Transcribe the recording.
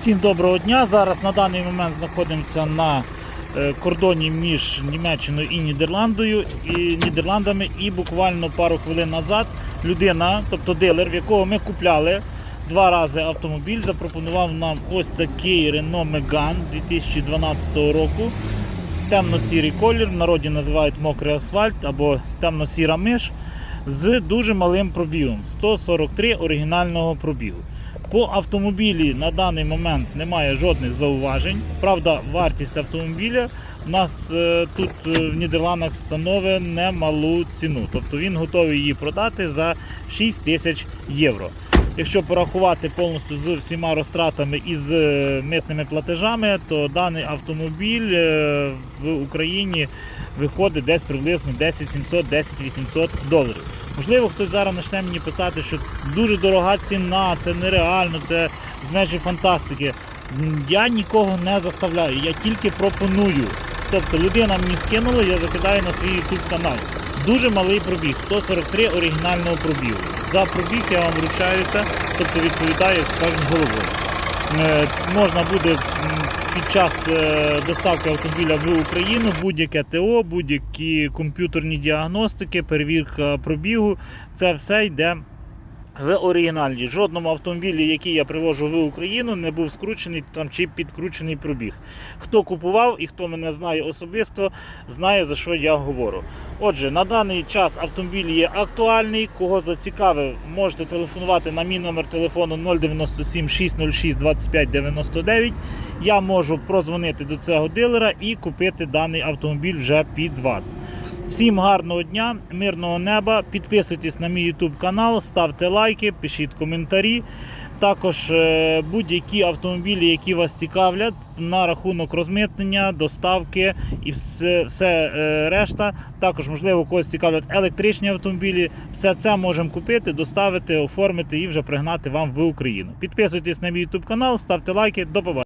Всім доброго дня. Зараз на даний момент знаходимося на е, кордоні між Німеччиною і Нідерландою і Нідерландами. І буквально пару хвилин назад людина, тобто дилер, в якого ми купляли два рази автомобіль, запропонував нам ось такий Renault Megane 2012 року. Темно-сірий колір, в народі називають мокрий асфальт або темно-сіра миш з дуже малим пробігом 143 оригінального пробігу. По автомобілі на даний момент немає жодних зауважень. Правда, вартість автомобіля у нас е, тут е, в Нідерландах становить немалу ціну. Тобто він готовий її продати за 6 тисяч євро. Якщо порахувати повністю з всіма розтратами і з е, митними платежами, то даний автомобіль в Україні виходить десь приблизно 10 700 10 800 доларів. Можливо, хтось зараз почне мені писати, що дуже дорога ціна, це нереально, це з межі фантастики. Я нікого не заставляю, я тільки пропоную. Тобто людина мені скинула, я закидаю на свій YouTube канал. Дуже малий пробіг, 143 оригінального пробігу. За пробіг я вам вручаюся, тобто відповідаю, кажуть, головою. Е, Можна буде під час е, доставки автомобіля в Україну будь-яке ТО, будь-які комп'ютерні діагностики, перевірка пробігу. Це все йде в оригіналі. Жодному автомобілі, який я привожу в Україну, не був скручений там чи підкручений пробіг. Хто купував і хто мене знає особисто, знає за що я говорю. Отже, на даний час автомобіль є актуальний. Кого зацікавив, можете телефонувати на мій номер телефону 097 606 25 99. Я можу прозвонити до цього дилера і купити даний автомобіль вже під вас. Всім гарного дня, мирного неба. Підписуйтесь на мій YouTube канал, ставте лайки, пишіть коментарі. Також е, будь-які автомобілі, які вас цікавлять, на рахунок розмитнення, доставки і все, все е, решта. Також, можливо, когось цікавлять електричні автомобілі. Все це можемо купити, доставити, оформити і вже пригнати вам в Україну. Підписуйтесь на мій YouTube канал, ставте лайки. До побачення.